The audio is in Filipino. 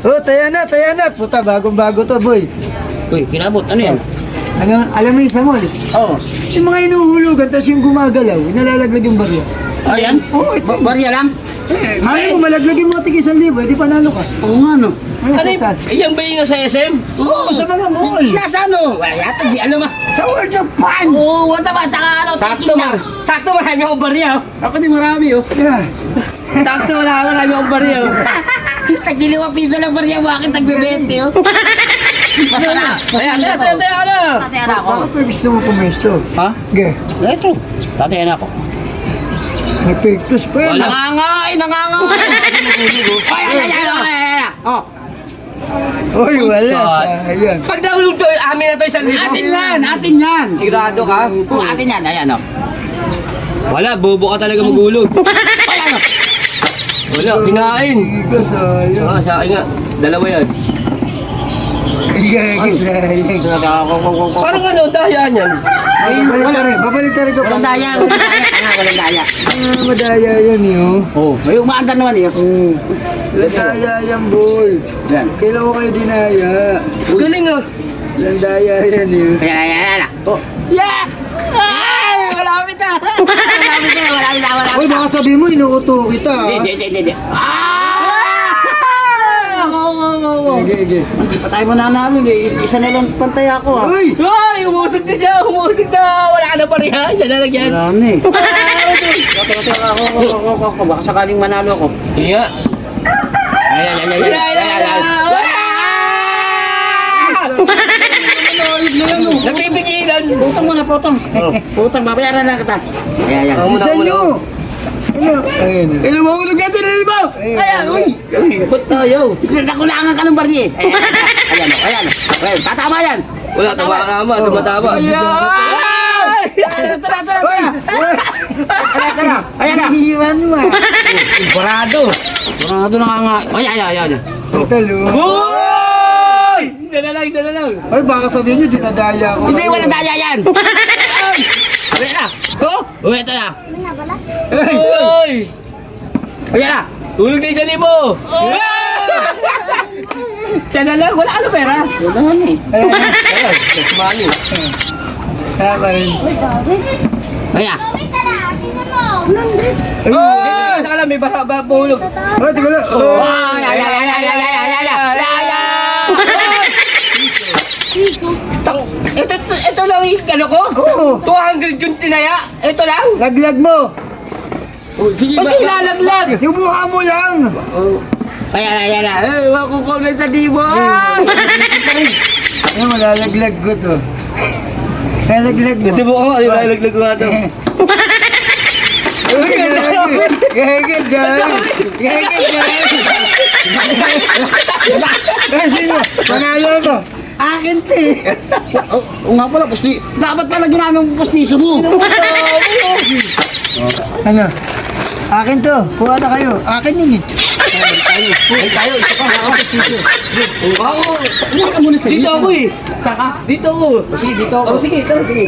Oh, taya na, taya na. Puta, bagong-bago to, boy. Uy, kinabot. Ano yan? Ano, alam mo yung isa mo, Oo. yung mga inuhulugan, tapos yung gumagalaw, nalalaglag yung barya. Ayan? Oo, ito. Ba- barya lang? Eh, mali mo, malaglag yung mga libo, edi panalo ka. Oo nga, no. Ano Ano sa yung, yan ba yung nasa SM? Oo, sa mga mall. Nasa ano? Wala yata, di alam ah. Sa World of Fun. Oo, wala ba? Taka ano, Sakto man. Sakto marami akong barya. oh. Ako din marami, oh. Yeah. Sakto wala marami akong barya. oh. Tagdiliwa piso lang barya, bakit nagbebente, oh? Masala. Ayan, ayan, ayan, ayan, ayan. Tatayan ako. Baka pa gusto mo pumesto. Ha? Ge, Ito. Tatayan ako. May pictus pa yan. Nangangay, nangangay. Ay, ay, ay, ay, ay, ay. Oh, Uy, wala. Ayan. Pag nahulog to, amin na to isang libo. atin yan, atin yan. Sigurado ka? Oo, atin yan, ayan, oh. Wala, bobo ka talaga magulog. Ay, ano? Wala, kinain. Ika, sayang. Ah, sa akin nga, dalawa yan. Parang ano, daya niyan. Babalik ka rin, babalik ka rin ka. Walang daya, walang daya. Tanga, walang daya. Ah, madaya yan yun. Oh, may umaandar naman eh. Oo. Landaya yan, boy. Yan. Kailan ko kayo dinaya? Galing ah. Landaya yan yun. Ayan, ayan, ayan. Oh. Yeah! Ay, malapit na. Malapit na, malapit na, malapit Uy, na. baka sabihin mo, inuuto kita. ah. Hindi, hindi, hindi, hindi. Ah! Sige, sige. Hindi pa tayo mananalo. eh. Isa na lang pantay ako ah. Uy! Ay, umusog na siya, umusog na. Wala ka na pareha. Siya na lang yan. Wala na eh. Kati, kati, ako, ako, ako, ako, ako. Baka sakaling manalo ako. Sige nga. Ayan, ayan, ayan, ayan, ayan, ayan. Manalo na yan oh. Napipigilan. Putang mo na, putang. Putang, babayaran na kita. Ayan, ayan. Oh, muna. nyo! Ano? Ayun. Ilan mo ulog natin na lima? Ayan, uy. Uy, ba't tayo? Nakulangan ka ng barye. Ayan, ayan, ayan. Ayan, tatama yan. Wala, tama ka ama, tumatama. Ayan! Tara, tara, tara, tara. Tara. Ayan na. Iiwan mo ah. Parado. Parado na nga nga. Ayan, ayan, ayan. Talo. Hoy! Isa na lang, isa na lang. Ay, baka sabihin nyo, dinadaya ako. Hindi, wala daya yan. Ayan na. Oh, oh, ito na. Hoy! Ayan na. Tulog na isang libo. Siya na lang, wala ka na pera. Wala na eh. Ayun, money. Kaya pa rin. Ayan. Ay, Oh! Saka lang, may basa ba puhulog. Ay, teka lang. Oh, Oh. ayan, ayan, ayan, ayan, ayan, ayan, ayan, ayan. Tang, ito, ito, ito lang yung ano ko? Oo. 200 yung tinaya. Ito lang. Laglag mo. Oh, Sige, Ba't ba? ilalaglag? Yung mo lang. Oh. Ayan, ayan, ayan. Eh, wala ko comment sa di mo. Ay! Malalaglag ko to. Lalaglag mo. Kasi mo ako, ay ilalaglag ko nga ito. Uy, gagawin. Gagawin, gagawin. Kasi na, panalo ko. Akin to eh. Oh, oh, nga pala, pusti. Dapat pala ginamit mo pustiso mo. Ano? Akin to. Kuha na kayo. Akin yun eh. Ay, tayo, isa pa. Ako, Kuha ka muna sa dito ako eh. Saka, dito ako. Sige, dito ako. Oh, sige, tara, sige.